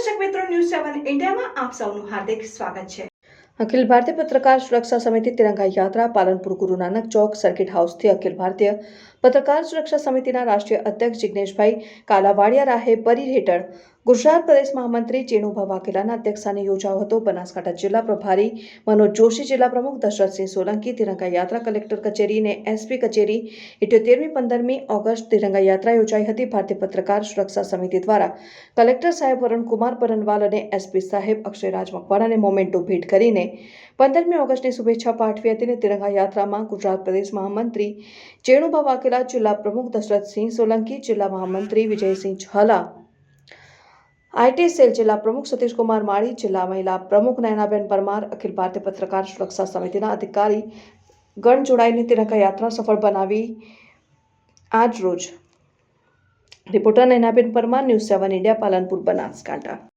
મિત્રો ન્યૂઝ સેવન ઇન્ડિયામાં આપ સૌનું હાર્દિક સ્વાગત છે. અખિલ ભારતીય પત્રકાર સુરક્ષા સમિતિ તિરંગા યાત્રા, પાલનપુર ગુરુ નાનક ચોક, સર્કિટ હાઉસથી અખિલ ભારતીય પત્રકાર સુરક્ષા સમિતિના રાષ્ટ્રીય અધ્યક્ષ જિજ્ઞેશભાઈ કાલાવાડિયા રાહે પરી હેઠળ ગુજરાત પ્રદેશ મહામંત્રી ચેનુભા વાઘેલાના અધ્યક્ષસ્થાને યોજાયો હતો. બનાસકાંઠા જિલ્લા પ્રભારી મનોજ જોશી, જિલ્લા પ્રમુખ દશરથસિંહ સોલંકી, તિરંગા યાત્રા કલેક્ટર કચેરી અને એસપી કચેરી ઇઠ્યોતેરમી પંદરમી ઓગસ્ટ તિરંગા યાત્રા યોજાઈ હતી. ભારતીય પત્રકાર સુરક્ષા સમિતિ દ્વારા કલેક્ટર સાહેબ વરુણકુમાર પરનવાલ અને એસપી સાહેબ અક્ષયરાજ મકવાણાને મોમેન્ટો ભેટ કરીને પંદરમી ઓગસ્ટની શુભેચ્છા પાઠવી હતી અને તિરંગા યાત્રામાં ગુજરાત પ્રદેશ મહામંત્રી ચેણુભા વાઘેલા જિલ્લા પ્રમુખ દશરથસિંહ સોલંકી, જિલ્લા મહામંત્રી વિજયસિંહ ઝાલા આઈટી સેલ જિલ્લા પ્રમુખ સતીશકુમાર માળી, જિલ્લા મહિલા પ્રમુખ નયનાબેન પરમાર, અખિલ ભારતીય પત્રકાર સુરક્ષા સમિતિના અધિકારી ગણ જોડાઈને તિરંગા સફળ બનાવી આજ રોજ. Reporter Nayanaben Parmar, news seven India, Palanpur, Banaskantha.